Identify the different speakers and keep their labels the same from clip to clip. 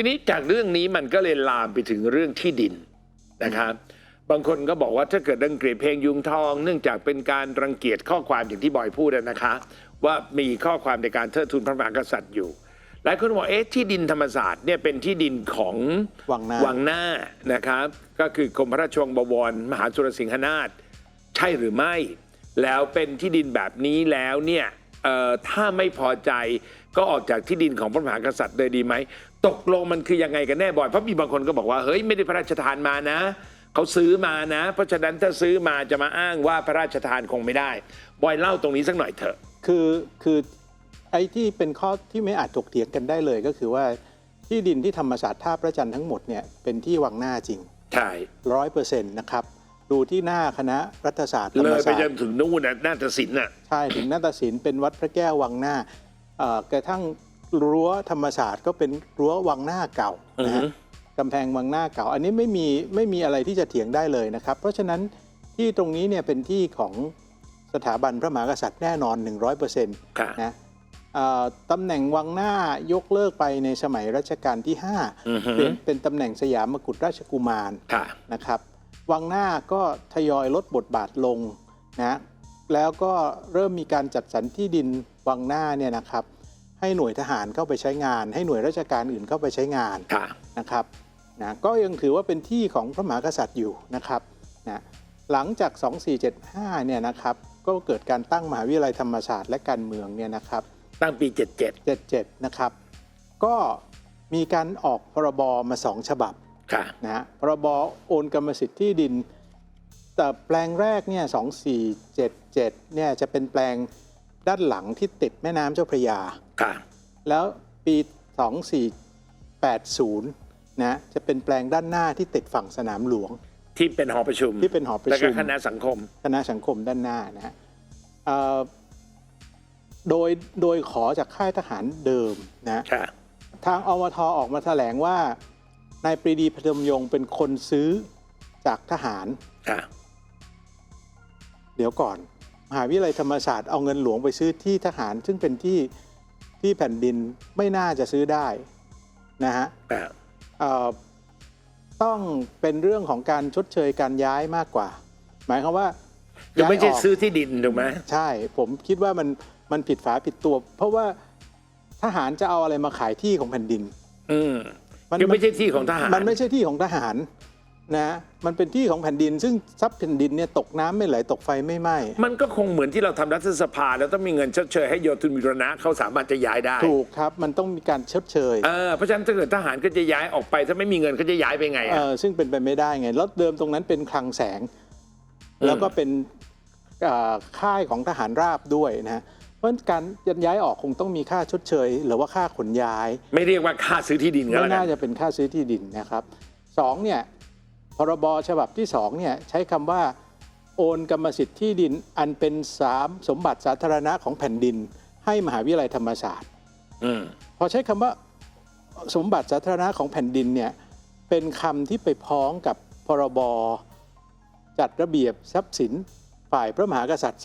Speaker 1: ทีนี้จากเรื่องนี้มันก็เลยลามไปถึงเรื่องที่ดินนะครับ บางคนก็บอกว่าถ้าเกิดรังเกียจเพลงยุงทอง เนื่องจากเป็นการรังเกียจข้อความอย่างที่บอยพูดอะนะคะ ว่ามีข้อความในการเทิดทูนพระมหากษัตริย์อยู่ หลายคนบอกเอ๊ะที่ดินธรรมศาสตร์เนี่ยเป็นที่ดินของ
Speaker 2: วังหน้า
Speaker 1: วังหน้านะครับ ก็คือกรมพระราชวังบวร มหาสุรสิงหนาถใช่หรือไม่ แล้วเป็นที่ดินแบบนี้แล้วเนี่ยเอ่อถ้าไม่พอใจก็ออกจากที่ดินของพระมหากษัตริย์เลยดีไหม ตกลงมันคือยังไงกันแน่บอยเพราะมีบางคนก็บอกว่าเฮ้ยไม่ได้พระราชทานมานะเขาซื้อมานะ เพราะฉะนั้นถ้าซื้อมาจะมาอ้างว่าพระราชทานคงไม่ได้ บอยเล่าตรงนี้สักหน่อยเถอะ
Speaker 2: คือคือไอ้ที่เป็นข้อที่ไม่อาจถกเถียงกันได้เลยก็คือว่าที่ดินที่ธรรมศาสตร์ท่าพระจันทร์ทั้งหมดเนี่ยเป็นที่วังหน้าจริง
Speaker 1: ใช่
Speaker 2: ร้อยเปอร์เซ็นต์นะครับดูที่หน้าคณะรัฐศาสตร์ธรร
Speaker 1: เล
Speaker 2: ม
Speaker 1: ยไป
Speaker 2: ศาสต
Speaker 1: จ
Speaker 2: ร์
Speaker 1: นถึงนู่นน่ะนาฏศิลป์น่ะ
Speaker 2: ใช่ถึงนาฏศิลป์เป็นวัดพระแก้ววังหน้าเอ่อกระทั่ง รั้วธรรมศาสตร์ก็เป็นรั้ววังหน้าเก่านะฮะ
Speaker 1: อือฮึ
Speaker 2: กำแพงวังหน้าเก่า อันนี้ไม่มีไม่มีอะไรที่จะเถียงได้เลยนะครับ เพราะฉะนั้นที่ตรงนี้เนี่ยเป็นที่ของสถาบันพระมหากษัตริย์แน่นอน 100%
Speaker 1: ค่ะ
Speaker 2: นะเอ่อตำแหน่งวังหน้ายกเลิกไปในสมัยรัชกาลที่
Speaker 1: อือฮึ
Speaker 2: 5เป็นเป็นตำแหน่งสยามกุฎราชกุมาร
Speaker 1: ค่ะ
Speaker 2: นะครับวังหน้าก็ทยอยลดบทบาทลงนะแล้วก็เริ่มมีการจัดสรรที่ดินวังหน้าเนี่ยนะครับ ให้หน่วยทหารเข้าไปใช้งาน ให้หน่วยราชการอื่นเข้าไปใช้งาน
Speaker 1: ค่ะ
Speaker 2: นะครับนะก็ยังถือว่าเป็นที่ของพระมหากษัตริย์อยู่นะครับนะหลังจาก 2475 เนี่ยนะครับก็เกิดการตั้งมหาวิทยาลัยธรรมศาสตร์และการเมืองเนี่ยนะครับ
Speaker 1: ตั้งปี 77
Speaker 2: 77 นะครับ ก็มีการออกพรบมาสองฉบับ
Speaker 1: ค่ะ
Speaker 2: นะฮะพรบโอนกรรมสิทธิ์ที่ดิน แต่แปลงแรกเนี่ย 2477 เนี่ยจะเป็นแปลง ด้านหลังที่ติดแม่น้ำเจ้าพระยา
Speaker 1: ค่ะ
Speaker 2: แล้วปี 2480 นะจะเป็นแปลงด้านหน้าที่ติดฝั่งสนามหลวง
Speaker 1: ที่เป็นหอประชุม
Speaker 2: ที่เป็นหอประชุม
Speaker 1: แล้วก็คณะสังคม
Speaker 2: คณะสังคมด้านหน้านะฮะเอ่อโดยโดยขอจากค่ายทหารเดิมนะ
Speaker 1: ค่ะ
Speaker 2: ทางอวทออกมาแถลงว่านายปรีดีพดมยงค์เป็นคนซื้อจากทหาร
Speaker 1: ค่ะ
Speaker 2: เดี๋ยวก่อน มหาวิทยาลัยธรรมศาสตร์เอาเงินหลวงไปซื้อที่ทหาร ซึ่งเป็นที่ที่แผ่นดินไม่น่าจะซื้อได้นะฮะ
Speaker 1: ค่ะ
Speaker 2: เอ่อต้องเป็นเรื่องของการชดเชยการย้ายมากกว่า หมายความว่า
Speaker 1: คือไม่ใช่
Speaker 2: ย้ายก
Speaker 1: ซื้อที่ดินถูกไหม
Speaker 2: ใช่ ผมคิดว่ามันมันผิดฝาผิดตัว เพราะว่าทหารจะเอาอะไรมาขายที่ของแผ่นดิน
Speaker 1: อืม
Speaker 2: มัน
Speaker 1: คือไม่ใช่ที่ของทหาร
Speaker 2: มันไม่ใช่ที่ของทหาร นะมันเป็นที่ของแผ่นดิน ซึ่งทรัพย์แผ่นดินเนี่ยตกน้ำไม่ไหลตกไฟไม่ไหม้
Speaker 1: มันก็คงเหมือนที่เราทำรัฐสภา แล้วต้องมีเงินชดเชยให้โยธุนมิรณะเขาสามารถจะย้ายได้
Speaker 2: ถูกครับ มันต้องมีการชดเชย
Speaker 1: เออเพราะฉะนั้นถ้าเกิดทหารก็จะย้ายออกไป ถ้าไม่มีเงินเขาจะย้ายไปไง
Speaker 2: เอ
Speaker 1: อะ
Speaker 2: อซึ่งเป็นไปไม่ได้ไงแล้วเดิมตรงนั้นเป็นคลังแสง
Speaker 1: อืม
Speaker 2: แล้วก็เป็นอ่าค่ายของทหารราบด้วยนะเพราะฉะนั้นการยันย้ายออกคงต้องมีค่าชดเชย หรือว่าค่าขนย้าย
Speaker 1: ไม่เรียกว่าค่าซื้อที่ดินก็
Speaker 2: ไม่
Speaker 1: แล้วกั
Speaker 2: น่านจะเป็นค่าซื้อที่ดินนะครับสองเนี่ย พรบฉบับที่สองเนี่ยใช้คำว่าโอนกรรมสิทธิ์ที่ดินอันเป็นสามสมบัติสาธารณะของแผ่นดิน ให้มหาวิทยาลัยธรรมศาสตร์
Speaker 1: อืม
Speaker 2: พอใช้คำว่าสมบัติสาธารณะของแผ่นดินเนี่ยเป็นคำที่ไปพ้องกับพรบจัดระเบียบทรัพย์สินฝ่ายพระมหากษัตริย์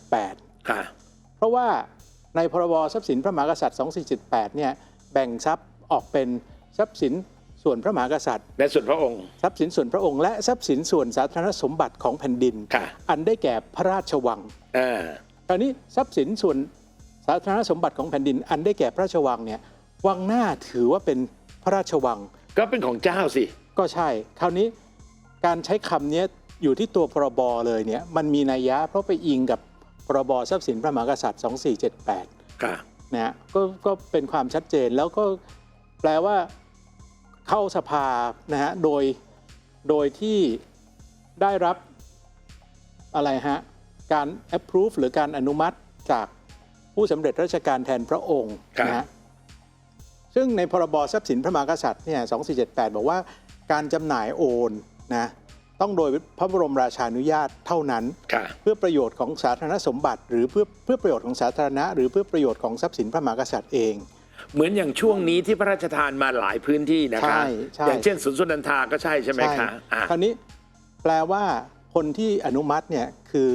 Speaker 2: 2478
Speaker 1: ค่ะ
Speaker 2: เพราะว่าในพรบทรัพย์สินพระมหากษัตริย์ 2478 เนี่ยแบ่งทรัพย์ออกเป็นทรัพย์สิน ส่วนพระมหากษัตริย์
Speaker 1: และส่วนพระองค์
Speaker 2: ทรัพย์สินส่วนพระองค์และทรัพย์สินส่วนสาธารณสมบัติของแผ่นดิน
Speaker 1: ค่ะ
Speaker 2: อันได้แก่พระราชวัง
Speaker 1: อ่า
Speaker 2: คราวนี้ทรัพย์สินส่วนสาธารณสมบัติของแผ่นดิน อันได้แก่พระราชวังเนี่ยวังหน้าถือว่าเป็นพระราชวัง
Speaker 1: ก็เป็นของเจ้าสิ
Speaker 2: ก็ใช่ คราวนี้การใช้คำนี้อยู่ที่ตัวพรบเลยเนี่ยมันมีนัยยะเพราะไปอิงกับพรบทรัพย์สินพระมหากษัตริย์ 2478
Speaker 1: ค่ะ
Speaker 2: นะฮะก็ก็เป็นความชัดเจนแล้วก็แปลว่า เข้าสภานะฮะโดยโดยที่ได้รับอะไรฮะการ approve หรือการอนุมัติจากผู้สำเร็จราชการแทนพระองค์
Speaker 1: ครับ
Speaker 2: นะฮะซึ่งในพรบทรัพย์สินพระมหากษัตริย์เนี่ย2478 บอกว่าการจำหน่ายโอนนะต้องโดยพระบรมราชานุญาตเท่านั้น
Speaker 1: ค่ะ
Speaker 2: เพื่อประโยชน์ของสาธารณสมบัติ หรือเพื่อเพื่อประโยชน์ของสาธารณะ หรือเพื่อประโยชน์ของทรัพย์สินพระมหากษัตริย์เอง
Speaker 1: เหมือนอย่างช่วงนี้ที่พระราชทานมาหลายพื้นที่นะคะ
Speaker 2: ใช่ใช่
Speaker 1: อย่างเช่นสวนสุนันทาก็ใช่ใช่ไหมคะอะ
Speaker 2: คราวนี้แปลว่าคนที่อนุมัติเนี่ยคือ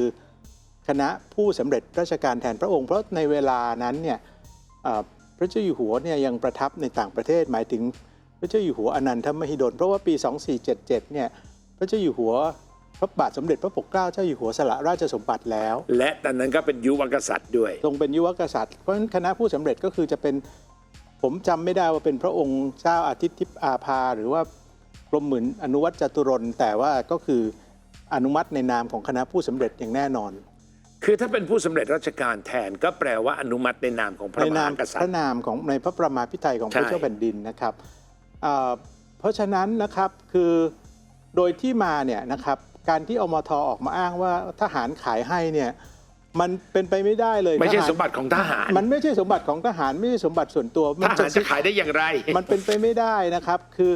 Speaker 2: คณะผู้สำเร็จราชการแทนพระองค์ เพราะในเวลานั้นเนี่ยเอ่อพระเจ้าอยู่หัวเนี่ยยังประทับในต่างประเทศหมายถึงพระเจ้าอยู่หัวอนันทมหิดลเพราะว่าปี 2477เนี่ยพระเจ้าอยู่หัวพระบาทสมเด็จพระปกเกล้าเจ้าอยู่หัวสละราชสมบัติแล้ว
Speaker 1: และตอนนั้นก็เป็นยุวกษัตริย์ด้วย
Speaker 2: ทรงเป็นยุวกษัตริย์เพราะฉะนั้นคณะผู้สำเร็จก็คือจะเป็น ผมจำไม่ได้ว่าเป็นพระองค์เจ้าอาทิตย์ทิพย์อาภา หรือว่ากรมหมื่นอนุวัตจตุรนต์แต่ว่าก็คืออนุมัติในนามของคณะผู้สำเร็จอย่างแน่นอน
Speaker 1: คือถ้าเป็นผู้สำเร็จราชการแทนก็แปลว่าอนุมัติในนามของพระ
Speaker 2: ใน
Speaker 1: ม
Speaker 2: นา
Speaker 1: หามกษัต
Speaker 2: พ
Speaker 1: ริ
Speaker 2: ระ
Speaker 1: ย์
Speaker 2: นามของในพระประมาพิไทยของพ
Speaker 1: ใช่
Speaker 2: ระเจ้าแผ่นดินนะครับเอ่อเพราะฉะนั้นนะครับคือโดยที่มาเนี่ยนะครับการที่อมทออกมาอ้างว่าทหารขายให้เนี่ย มันเป็นไปไม่ได้เลย
Speaker 1: ไม่ใช่
Speaker 2: ทหาร
Speaker 1: สมบัติของทหาร
Speaker 2: มันไม่ใช่สมบัติของทหารไม่ใช่สมบัติส่วนตัว
Speaker 1: ท
Speaker 2: มัน
Speaker 1: หารจะขายได้อย่างไร
Speaker 2: มันเป็นไปไม่ได้นะครับ คือ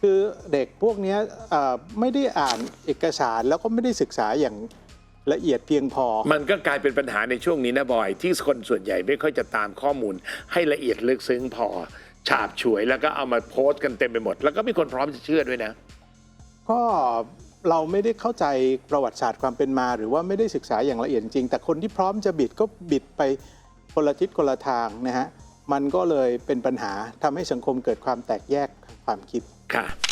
Speaker 2: คือเด็กพวกเนี้ยเอ่อไม่ได้อ่านเอกสารแล้วก็ไม่ได้ศึกษาอย่างละเอียดเพียงพอ
Speaker 1: มันก็กลายเป็นปัญหาในช่วงนี้นะบอย ที่คนส่วนใหญ่ไม่ค่อยจะตามข้อมูล ให้ละเอียดลึกซึ้งพอ ฉาบฉวยแล้วก็เอามาโพสต์กันเต็มไปหมด แล้วก็มีคนพร้อมจะเชื่อด้วยนะ
Speaker 2: ก็ เราไม่ได้เข้าใจประวัติศาสตร์ความเป็นมา หรือว่าไม่ได้ศึกษาอย่างละเอียดจริง แต่คนที่พร้อมจะบิดก็บิดไปคนละทิศคนละทางนะฮะมันก็เลยเป็นปัญหาทำให้สังคมเกิดความแตกแยกความคิด
Speaker 1: ค่ะ